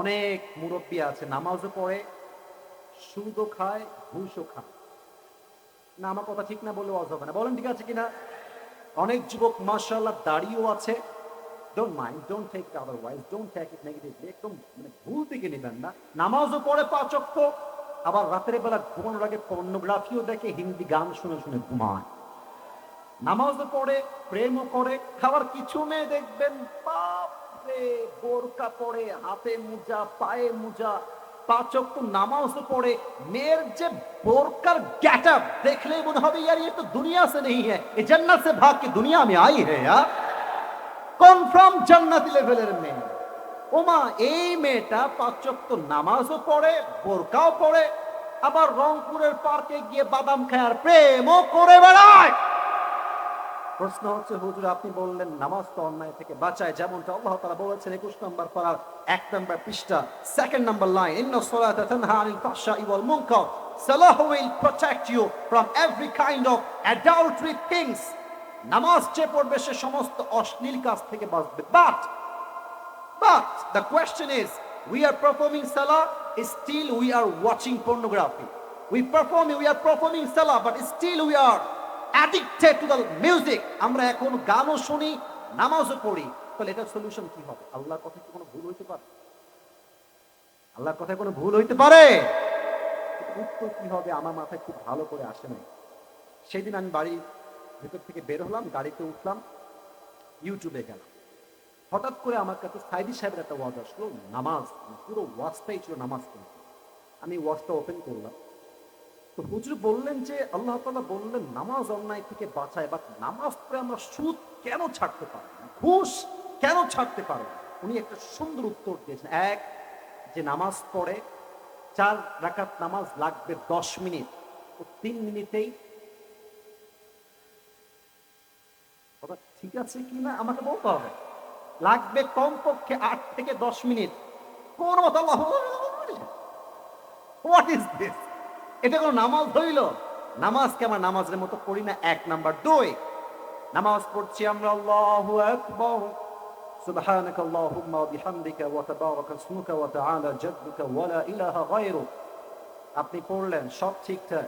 অনেক মুরব্বী আছে, নামাজও পড়ে, সুদও খায়, ঘুষও খায়। না, আমার কথা ঠিক না বলে অজ না। বলেন, ঠিক আছে কিনা? অনেক যুবক মার্শাল্লাহ দাঁড়িয়েও আছে। Don't mind don't take don't take it negatively একদম মানে ভুল দিকে নেবেন না। নামাজও পড়ে পাঁচ অক্ষ আবার রাতের বেলা ঘুমানোর আগে পর্নোগ্রাফিও দেখে হিন্দি গান শুনে শুনে ঘুমায়। নামাজও পড়ে, প্রেমও করে খাবার কিছু নেই, দেখবেন বাপরে বোরকা পড়ে হাতে মোজা পায়ে মোজা পাচক তো নামাজও পড়ে মেয়ের যে বোরকার গেট দেখলে মনে হবে यार ये तो दुनिया से नहीं है ये जन्नत से भाग के दुनिया में आई है यार কনফার্ম জান্নাতি লেভেলের মেয়ে ওমা এই মেয়েটা পাঁচক তো নামাজও পড়ে বোরকাও পড়ে আবার রংপুরের পার্কে গিয়ে বাদাম খায় আর প্রেমও করে বেড়ায় প্রশ্ন হচ্ছে হুজুর আপনি বললেন নামাজ তো অন্যায় থেকে বাঁচায় যেমনটা আল্লাহ তাআলা বলেছেন 21 নম্বর পারার এক নম্বর পৃষ্ঠা সেকেন্ড নম্বর লাইন ইন্না সালাতা তানহা আনিল ফাহশাই ওয়াল মুনকার সালাহ will protect you from every kind of adultery things নামাজ যে পড়বে সে সমস্ত অশ্লীল কাজ থেকে বাঁচবে but But the question is, we are performing salah, still we are watching pornography. We perform, we are performing salah, but still we are addicted to the music. আমরা এখন গানও শুনি, নামাজও পড়ি। তাহলে এটার সলিউশন কি হবে? আল্লাহর কথা কি কোনো ভুল হইতে পারে? আল্লাহর কথায় কোনো ভুল হইতে পারে? উত্তর কি হবে? আমার মাথায় খুব ভালো করে আসে নাই। সেদিন আমি বাড়ির ভেতর থেকে বের হলাম, গাড়িতে উঠলাম ইউটিউবে গেলাম। হঠাৎ করে আমার কাছে সাইদি সাহেবের একটা ওয়াজ আসলো, নামাজ, পুরো ওয়াজটাই ছিল নামাজ আমি ওয়াজটা ওপেন করলাম। তো হুজুর বললেন যে আল্লাহ তাআলা বললেন, নামাজ অন্যায় থেকে বাঁচায় বাট নামাজ আমরা সুদ কেন ছাড়তে ঘুষ কেন ছাড়তে উনি একটা সুন্দর উত্তর দিয়েছেন। এক, যে নামাজ পড়ে, চার রাকাত নামাজ লাগবে দশ মিনিট। ও তিন মিনিটেই ঠিক আছে কি না? আমাকে বলতে হবে। লাগবে কমপক্ষে আট থেকে দশ মিনিট। কোন মত হোয়াট দিস এটা কোনো নামাজ হইল নামাজকে আমরা নামাজের মতো পড়ি না এক নাম্বার দুই নামাজ পড়ছি আমরা আল্লাহু আকবার سبحانك اللهم وبحمدك وتبارك اسمك وتعالى جدك ولا إله غيرك আপনি পড়লেন সব ঠিকঠাক